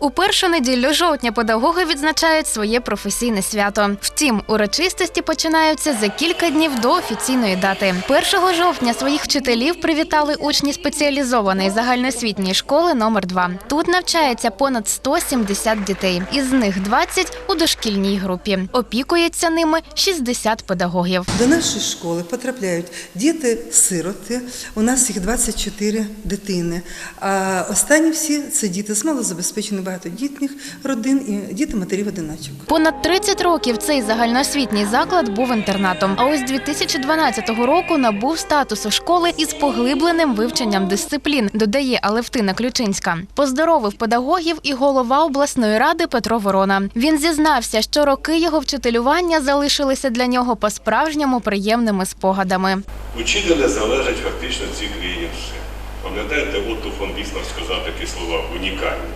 У першу неділю жовтня педагоги відзначають своє професійне свято. Втім, урочистості починаються за кілька днів до офіційної дати. 1 жовтня своїх вчителів привітали учні спеціалізованої загальноосвітньої школи номер 2 Тут навчається понад 170 дітей, із них 20 у дошкільній групі. Опікується ними 60 педагогів. До нашої школи потрапляють діти-сироти. У нас їх 24 дитини. А останні всі це діти з малозабезпечених багатодітних родин і діти матерів одиначок. Понад 30 років цей загальноосвітній заклад був інтернатом. А ось 2012 року набув статусу школи із поглибленим вивченням дисциплін, додає Алевтина Ключинська. Поздоровив педагогів і голова обласної ради Петро Ворона. Він зізнався, що роки його вчителювання залишилися для нього по-справжньому приємними спогадами. Учителя залежать фактично ці все. Пам'ятаєте, Отто фон Біснер сказав такі слова унікальні.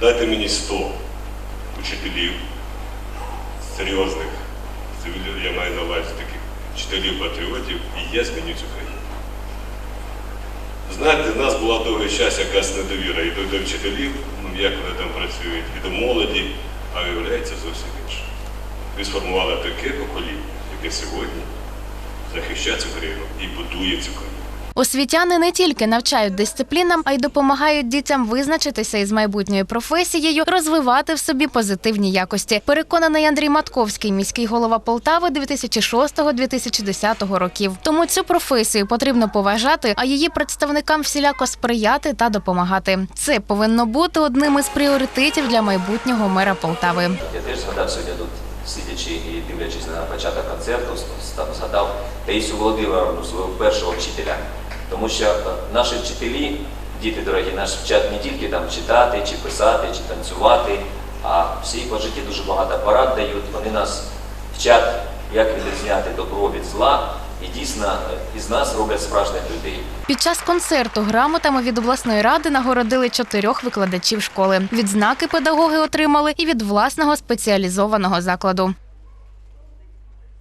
Дайте мені 100 учителів серйозних, я маю на увазі таких вчителів-патріотів, і я зміню цю країну. Знаєте, в нас була довгий час якась недовіра і до, до вчителів, ну як вони там працюють, і до молоді, а виявляється зовсім інше. Ви сформували таке покоління, яке сьогодні захищає цю країну і будує цю країну. Освітяни не тільки навчають дисциплінам, а й допомагають дітям визначитися із майбутньою професією, розвивати в собі позитивні якості. Переконаний Андрій Матковський, міський голова Полтави 2006-2010 років. Тому цю професію потрібно поважати, а її представникам всіляко сприяти та допомагати. Це повинно бути одним із пріоритетів для майбутнього мера Полтави. Я теж згадав сьогодні тут, сидячи і дивлячись на початок концерту, згадав Таїсю Володимировну, свого першого вчителя. Тому що е, наші вчителі, діти дорогі, нас вчать не тільки там читати, чи писати, чи танцювати, а всі по житті дуже багато порад дають. Вони нас вчать, як відрізняти добро від зла, і дійсно е, із нас роблять справжніх людей. Під час концерту грамотами від обласної ради нагородили чотирьох викладачів школи. Відзнаки педагоги отримали і від власного спеціалізованого закладу.